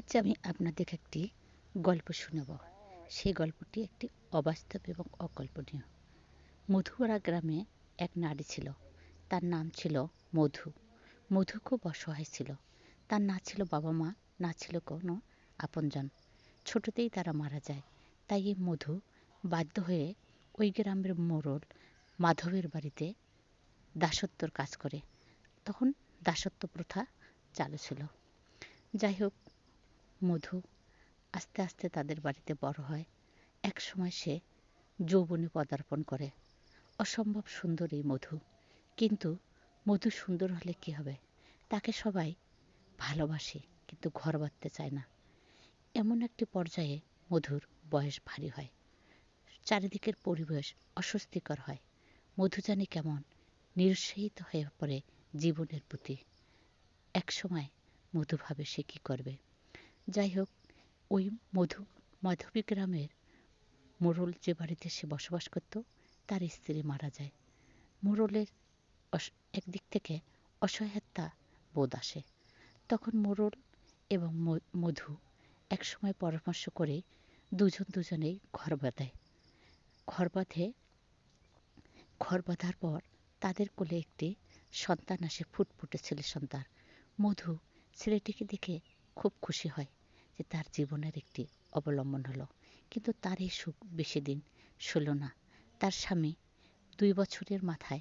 আজ আমি আপনাদের একটি গল্প শোনাব। সেই গল্পটি একটি অবাস্তব এবং অকল্পনীয়। মধুয়ারা গ্রামে এক নারী ছিল। তার নাম ছিল মধু। মধু খুব অসহায় ছিল। তার না ছিল বাবা মা, না ছিল কোনো আপনজন। ছোটতেই তারা মারা যায়। তাই এই মধু বাধ্য হয়ে ওই গ্রামের মোড়ল মাধবের বাড়িতে দাসত্বর কাজ করে। তখন দাসত্ব প্রথা চালু ছিল। যাই হোক মধু আস্তে আস্তে তাদের বাড়িতে বড় হয়। এক সময় সে যৌবনে পদার্পণ করে। অসম্ভব সুন্দর এই মধু। কিন্তু মধু সুন্দর হলে কি হবে? তাকে সবাই ভালোবাসে, কিন্তু ঘর বাঁধতে চায় না। এমন একটি পর্যায়ে মধুর বয়স ভারী হয়। চারিদিকের পরিবেশ অস্বস্তিকর হয়। মধু জানি কেমন নিরুৎসাহিত হয়ে পড়ে জীবনের প্রতি। এক সময় মধু ভাবে সে কী করবে? যাই হোক ওই মধু, মাধবী গ্রামের মোড়ল যে বাড়িতে সে বসবাস করত, তার স্ত্রী মারা যায়। মোড়লের একদিক থেকে অসহায়তা বোধ আসে। তখন মোড়ল এবং মধু একসময় পরামর্শ করে দুজন দুজনেই ঘর বাঁধায়। ঘর বাঁধে, ঘর বাঁধার পর তাদের কোলে একটি সন্তান আসে, ফুটফুটে ছেলে সন্তান। মধু ছেলেটিকে দেখে খুব খুশি হয় যে তার জীবনের একটি অবলম্বন হলো। কিন্তু তার এই সুখ বেশি দিন ছিল না। তার স্বামী দুই বছরের মাথায়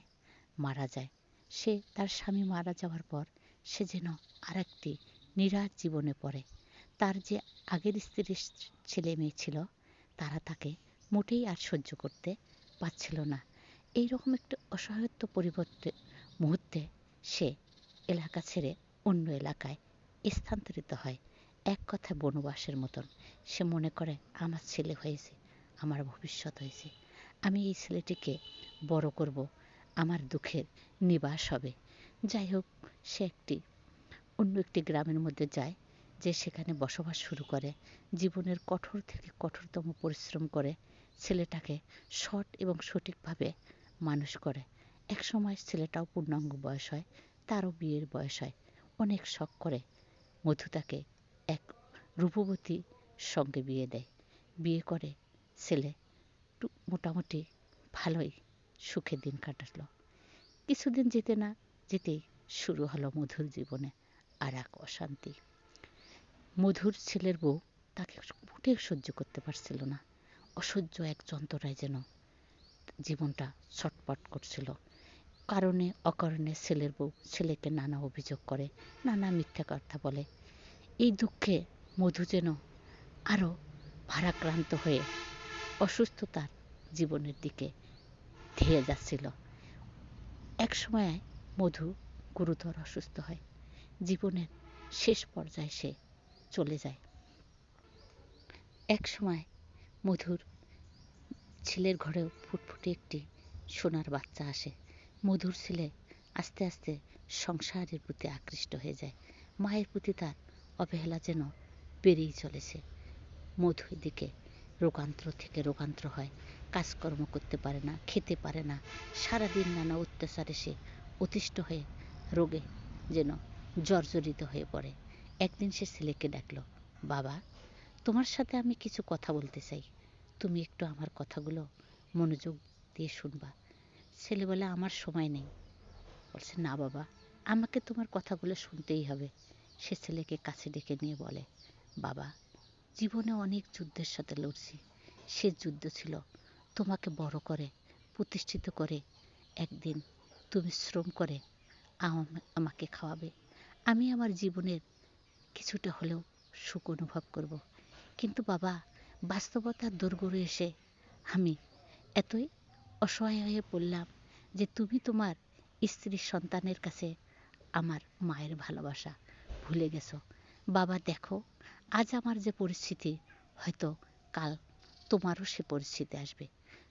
মারা যায়। সে, তার স্বামী মারা যাওয়ার পর সে যেন আর একটি নিরাশ জীবনে পড়ে। তার যে আগের স্ত্রীর ছেলে মেয়ে ছিল, তারা তাকে মোটেই আর সহ্য করতে পারছিল না। এই রকম একটি অসহায়ত্ব পরিবর্তে মুহূর্তে সে এলাকা ছেড়ে অন্য এলাকায় স্থানান্তরিত হয়। এক কথা বনবাসের মতন। সে মনে করে, আমার ছেলে হয়েছে, আমার ভবিষ্যৎ হয়েছে। আমি এই ছেলেটিকে বড় করব, আমার দুঃখের নিবাস হবে। যাই হোক, সে একটি, অন্য একটি গ্রামের মধ্যে যায়, যে সেখানে বসবাস শুরু করে। জীবনের কঠোর থেকে কঠোরতম পরিশ্রম করে ছেলেটাকে সৎ এবং সঠিকভাবে মানুষ করে। এক সময় ছেলেটাও পূর্ণাঙ্গ বয়স হয়, তারও বিয়ের বয়স হয়। অনেক শখ করে মধু তাকে এক রূপবতী সঙ্গে বিয়ে দেয়। বিয়ে করে ছেলে মোটামুটি ভালোই সুখে দিন কাটালো। কিছুদিন যেতে না যেতেই শুরু হলো মধুর জীবনে আর এক অশান্তি। মধুর ছেলের বউ তাকে মোটেও সহ্য করতে পারছিল না। অসহ্য এক যন্ত্রণায় যেন জীবনটা ছটপট করছিল। কারণে অকারণে ছেলের বউ ছেলেকে নানা অভিযোগ করে, নানা মিথ্যা কথা বলে। এই দুঃখে মধু যেন আরও ভারাক্রান্ত হয়ে অসুস্থতার জীবনের দিকে ধেয়ে যাচ্ছিল। এক সময় মধু গুরুতর অসুস্থ হয়। জীবনের শেষ পর্যায়ে সে চলে যায়। এক সময় মধুর ছেলের ঘরেও ফুটফুটে একটি সোনার বাচ্চা আসে। মধুর ছেলে আস্তে আস্তে সংসারের প্রতি আকৃষ্ট হয়ে যায়। মায়ের প্রতি তার অবহেলা যেন বেড়েই চলেছে। মধুর দিকে রোগান্ত্র থেকে রোগান্ত্র হয়। কাজকর্ম করতে পারে না, খেতে পারে না। সারাদিন নানা অত্যাচারে সে অতিষ্ঠ হয়ে রোগে যেন জর্জরিত হয়ে পড়ে। একদিন সে ছেলেকে ডাকলো, বাবা, তোমার সাথে আমি কিছু কথা বলতে চাই। তুমি একটু আমার কথাগুলো মনোযোগ দিয়ে শুনবা। ছেলে বলে আমার সময় নেই। বলছে, না বাবা, আমাকে তোমার কথাগুলো শুনতেই হবে। সে ছেলেকে কাছে ডেকে নিয়ে বলে, বাবা, জীবনে অনেক যুদ্ধের সাথে লড়ছি। সে যুদ্ধ ছিল তোমাকে বড় করে, প্রতিষ্ঠিত করে। একদিন তুমি শ্রম করে আমাকে খাওয়াবে। আমি আমার জীবনের কিছুটা হলেও সুখ অনুভব করব। কিন্তু বাবা, বাস্তবতার দোরগোড়ে এসে আমি এতই অসহায় হয়ে পড়লাম যে তুমি তোমার স্ত্রীর সন্তানের কাছে আমার মায়ের ভালোবাসা ভুলে গেছো। বাবা, দেখো, আজ আমার যে পরিস্থিতি, হয়তো কাল তোমারও সে পরিস্থিতি আসবে।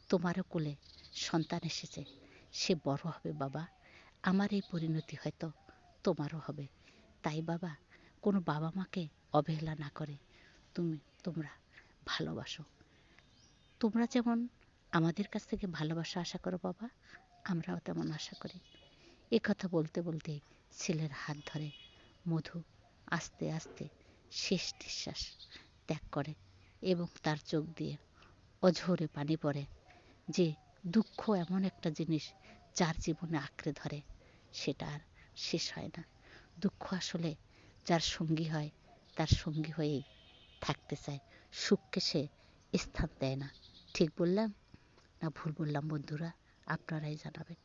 তোমারও কোলে সন্তান এসেছে, সে বড় হবে বাবা। আমার এই পরিণতি হয়তো তোমারও হবে। তাই বাবা, কোনো বাবা মাকে অবহেলা না করে তুমি তোমরা ভালোবাসো। তোমরা যেমন আমাদের কাছ থেকে ভালোবাসা আশা করো বাবা আমরাও তেমন আশা করি। এ কথা বলতে বলতে ছেলের হাত ধরে মধু আস্তে আস্তে শেষ নিঃশ্বাস ত্যাগ করে এবং তার চোখ দিয়ে অঝোরে পানি পড়ে যে দুঃখ এমন একটা জিনিস যার জীবনে আঁকড়ে ধরে, সেটা আর শেষ হয় না। দুঃখ আসলে যার সঙ্গী হয়, তার সঙ্গী হয়েই থাকতে চায়। সুখকে সে স্থান দেয় না। ঠিক বললাম না ভুল বললাম বন্ধুরা? আপনারাই জানাবেন